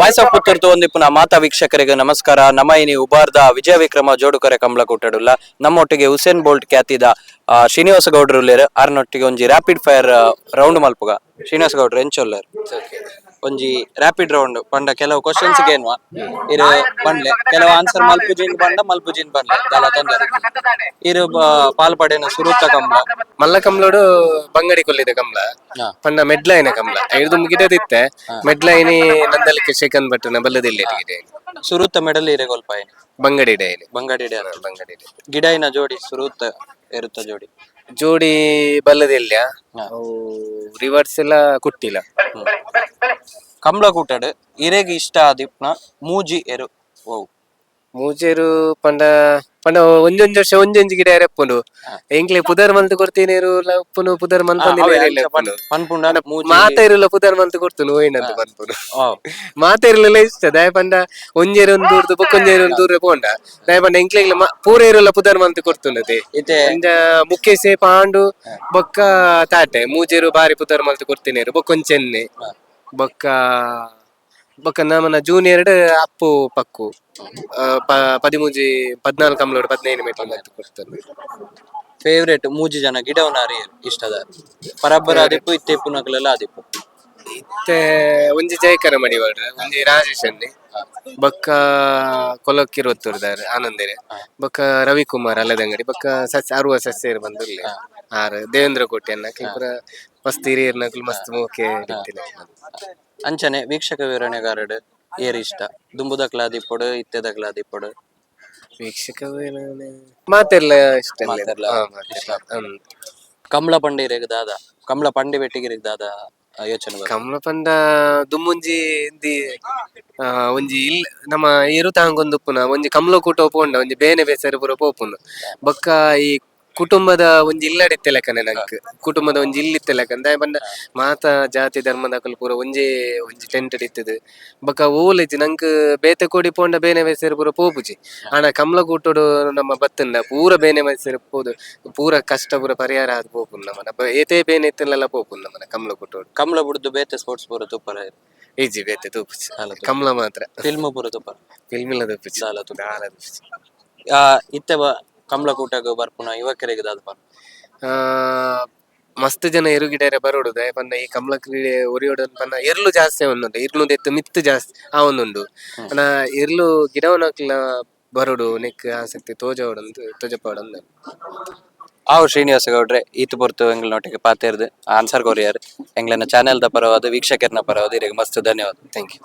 Voice of ಪುತ್ತೂರ್ದು ಒಂದಿಪ್ಪು ನಾ ಮಾತಾ ವೀಕ್ಷಕರಿಗೆ ನಮಸ್ಕಾರ. ನಮ್ಮ ಇನಿ ಉಬಾರ್ದ ವಿಜಯ ವಿಕ್ರಮ ಜೋಡುಕರೆ ಕಂಬಳ ಕೊಟ್ಟಡುಲ್ಲ ನಮ್ಮೊಟ್ಟಿಗೆ ಹುಸೇನ್ ಬೋಲ್ಟ್ ಖ್ಯಾತಿದ ಶ್ರೀನಿವಾಸ ಗೌಡ್ರು ಉಲ್ಲೇರ್ ಆರ್ನೊಟ್ಟಿಗೆ ಒಂಜಿ ರ್ಯಾಪಿಡ್ ಫೈರ್ ರೌಂಡ್ ಮಲ್ಪುಗ. ಶ್ರೀನಿವಾಸ ಗೌಡ್ರು ಎಂಚೊಲ್ಲರ್ ಒಂಜಿ ರಾಪಿಡ್ ರೌಂಡ್ ಪಂಡ ಕೆಲವು ಕ್ವಶನ್ಸ್ ಏನ್ವಾ ಇರು ಬಂಡ್ಲೆ ಕೆಲವು ಆನ್ಸರ್ ಮಲ್ಪುಜಿನ್ ಬಂಡ ಮಲ್ಪುಜಿನ್ ಬಂಡ್ಲೆ ದಾಲ ತೊಂದರೆ. ಇರು ಬ- ಪಾಲ್ಪಡೆನ ಸುರುತ್ತ ಕಮ್ಲ ಮಲ್ಲ ಕಮ್ಲೋಡು ಬಂಗಡಿ ಕೊಲ್ಲಿದ ಕಮ್ಲ. ಪಂಡ ಮೆಡ್ಲೈನ ಕಮ್ಲ ಐದು ಮುಗಿದದಿತ್ತೆ ಮೆಡ್ಲೈನಿ ನಂದಲಿಕ್ಕೆ ಶೇಖನ್ ಭಟ್ನ ಬಲ್ಲದಿಲ್ಲ ಸುರುತ್ತ ಮೆಡಲ್ ಇರೆ ಗೊಲ್ಪ ಬಂಗಡಿ ಡೈಲಿ. ಬಂಗಡಿ ಡೇ ಬಂಗಡಿ ಗಿಡ ಗಿಡೈನ ಜೋಡಿ ಸುರುತ್ತ ಇರುತ್ತ ಜೋಡಿ. ಜೋಡಿ ಬಲ್ಲದಿಲ್ಲ. ರಿವರ್ಸ್ ಎಲ್ಲ ಕೊಟ್ಟಿಲ್ಲ. ಕಂಬಳ ಕೂಟಡು ಇರೆಗ್ ಇಷ್ಟ ಆದಿಪ್ನ ಮೂಜಿ ಎರು. ಓ ಮೂಜೇರು ಪಂಡ ಪಂಡ ಒಂಜೊಂಜ್ ವರ್ಷ ಒಂಜೊಂಜಿ ಗಿಡ ಎರಪ್ಪುನು ಎಂಕ್ಲೆ ಪುದರ್ ಮಂತ್ ಕೊಡ್ತೀನೇರು ಉಪ್ಪುನು ಪುದರ್ ಮಂತ್ ಪನ್ಪುಂಡ ಮೂಜಿ ಮಾತಾಯಿರಲ್ಲ ಪುದರ್ ಮಂತ್ ಕೊಡ್ತುನು ಓಯ್ನಂತ ಪನ್ಪುನು ಓ ಮಾತಾಯಿರಲಿಲ್ಲ ಇಷ್ಟ ದಯ ಪಂಡ ಒಂಜೇರು ಒಂದು ದೂರದು ಬೊಕ್ಕೊಂಜೇರು ಒಂದು ದೂರ ಪೋಂಡ ದಯ ಪಂಡ ಎಂಕ್ಲೆ ಪೂರ ಇರಲ್ಲ ಪುದರ್ ಮಂತ್ ಕೊಡ್ತುನತೆ ಇತ್ತೆ ಇಂದ. ಮುಖ್ಯಸೆ ಪಾಂಡು ಬೊಕ್ಕ ತಾಟೆ. ಮೂಜೇರು ಬಾರಿ ಪುದರ್ ಮಂತ್ ಕೊಡ್ತೀನೇರು ಬೊಕ್ಕೊಂಚೆನ್ನೆ ಬೊಕ್ಕ ಬೊಕ್ಕ ನಮ್ಮನ ಜೂನಿಯರ್ ಅಪ್ಪು ಪಕ್ಕು. ಆ, ಪ- ಪದಿಮೂಜಿ ಪದ್ನಾಲ್ಕು ಕಮ್ಲೋಡು ಪದಿನೈದು ಮೀಟರ್ ಕೊಡ್ತಾರೆ. ಫೇವ್ರೇಟ್ ಮೂಜಿ ಜನ ಗಿಡವನಾರಿ ಇಷ್ಟದ? ಪರಬ್ಬರ ಆದಿಪ್ಪು ಇತ್ತೆ ಪುನಕಲೆಲ್ಲ ಆದಿಪ್ಪು. ಇತ್ತೆ ಒಂಜಿ ಜಯಕರ ಮಡಿವಾಡ್ರ ಒಂಜಿ ರಾಜೇಶ್ ಅನ್ನಿ ಬೊಕ್ಕ ಕೊಲಕ್ಕಿರು ಒತ್ತುರ್ದಾರೆ ಆನಂದೇರೆ. ಬೊಕ್ಕ ರವಿಕುಮಾರ್ ಅಲ್ಲದಂಗಡಿ. ಬಕ್ಕ ಸಸ್ಯ ಅರುವ ಸಸ್ಯರು ಬಂದು ಆರು ದೇವೇಂದ್ರ ಕೋಟೆ ಪೂರ ಮಸ್ತ್ ಹಿರಿಯರ್ನಕ್ಲು ಮಸ್ತ್ ಮೂಕೆ. ಅಂಚನೆ ವೀಕ್ಷಕ ವಿವರಣೆಗಾರಡು ಏರ್ ಇಷ್ಟ. ದುಂಬುದ ಆದಿಪ್ಪಡು ಇತ್ತೆ ಆದಿಪ್ಪಡು ವೀಕ್ಷಕ ಮಾತೆಲ್ಲ ಇಷ್ಟ ಮಾತೆಲ್ಲ ಇಷ್ಟ. ಕಮಲ ಪಂಡಿರೆಗ್ ದಾದ ಕಮಲ ಪಂಡಿ ಬೆಟ್ಟಿಗಿರಿಗ್ ದಾದ ಆ, ಯೋಚನೆ ಬರ್ತದೆ. ಕಮಲ ಪಂಡ ದುಮ್ಮುಂಜಿ ಇಂದಿ ಆ, ಒಂಜಿ ಇಲ್ ನಮ್ಮ ಇರು ತಾಂಗೊಂದುಪ್ಪುನ ಒಂಜಿ ಕಮಲ ಕೂಟ ಪೋಂಡ ಒಂಜಿ ಬೇನೆ ಬೇಸರ ಪೂರ ಪೋಪುನು ಬೊಕ್ಕ ಈ ಕುಟುಂಬದ ಒಂಜಿ ಇಲ್ಲಡಿತ್ತೆ ಲೆಕ್ಕನೆ ನಂಗೆ. ಕುಟುಂಬದ ಒಂಜಿ ಇಲ್ಲಿತ್ತೆ ಲೆಕ್ಕ ದಾಯ ಪಂಡ ಮಾತ ಜಾತಿ ಧರ್ಮದ ಪೂರ ಒಂಜೇ ಒಂಜಿ ಟೆಂಟ್ ಇತ್ತದು. ಓಲ್ ಇತ್ತು ನಂಗೆ ಬೇತೆ ಕೋಡಿ ಪೋಂಡ ಬೇನೆ ಮೈಸೂರು ಪೂರ ಪೋಪುಜಿ. ಆನ ಕಮಲ ಕೂಟೋಡು ನಮ್ಮ ಬತ್ತಂಡ ಪೂರ ಬೇನೆ ಮೈಸೂರು ಪೋದು ಪೂರ ಕಷ್ಟ ಪೂರ ಪರಿಹಾರ ಆದ ಪೋಪುನ್ ನಮ್ಮನ. ಏತೇ ಬೇನೆ ಇತ್ತಲ್ಲ ಪೋಪುನ್ ನಮ್ಮನ ಕಮಲ ಕೂಟೋಡು ಕಮಲ ಬಿಡುದು ಬೇತೆ ಸ್ಪೋರ್ಟ್ಸ್ ಪೂರ ತುಪ್ಪರ ಈಜಿ ಬೇತೆ ತೂಪುಜಿ ಸಾಲ ತೂಪು. ಕಮಲ ಮಾತ್ರ. ಫಿಲ್ಮ್ ಪೂರ ತುಪ್ಪರ. ಫಿಲ್ಮ್ ಇಲ್ಲ ತೂಪುಜಿ ದಾಲ ತೂಪು. ದಾಲ ಆ, ಇತ್ತೆ ಬ ಕಮಲ ಬರ್ಪುನ ಯುವಕರಿಗೆ ದಾದ ಪರ್ ಆ ಮಸ್ತ್ ಜನ ಎರುಗಿಡರೆ ಬರೋಡು ದಯ ಪಂಡ ಈ ಕಮಲ ಕ್ರೀಡೆ ಒರಿಯೋಡು ಪಂಡ ಎರ್ಲು ಜಾಸ್ತಿ ಒಂದುಂಡು ಇರ್ಲು ದೆತ್ತು ಮಿತ್ತು ಜಾಸ್ತಿ ಆ ಒಂದುಂಡು ಅನ ಎರ್ಲು ಗಿಡವನಕ್ಲ ಬರೋಡು ನಿಕ್ ಆಸಕ್ತಿ ತೋಜವಡಂದು ತೋಜಪಾಡಂದು ಆ ಶ್ರೀನಿವಾಸ ಗೌಡ್ರೆ ಈತ್ ಪೊರ್ತು ನೋಟಿಗೆ ಪಾತೇರ್ದು ಆನ್ಸರ್ ಕೊರಿಯರ್. ಎಂಗ್ಲನ ಚಾನೆಲ್ ದ ಪರವಾದ ವೀಕ್ಷಕರ್ನ ಪರವಾದ ಇರಿಗೆ ಮಸ್ತ್ ಧನ್ಯವಾದ. Thank you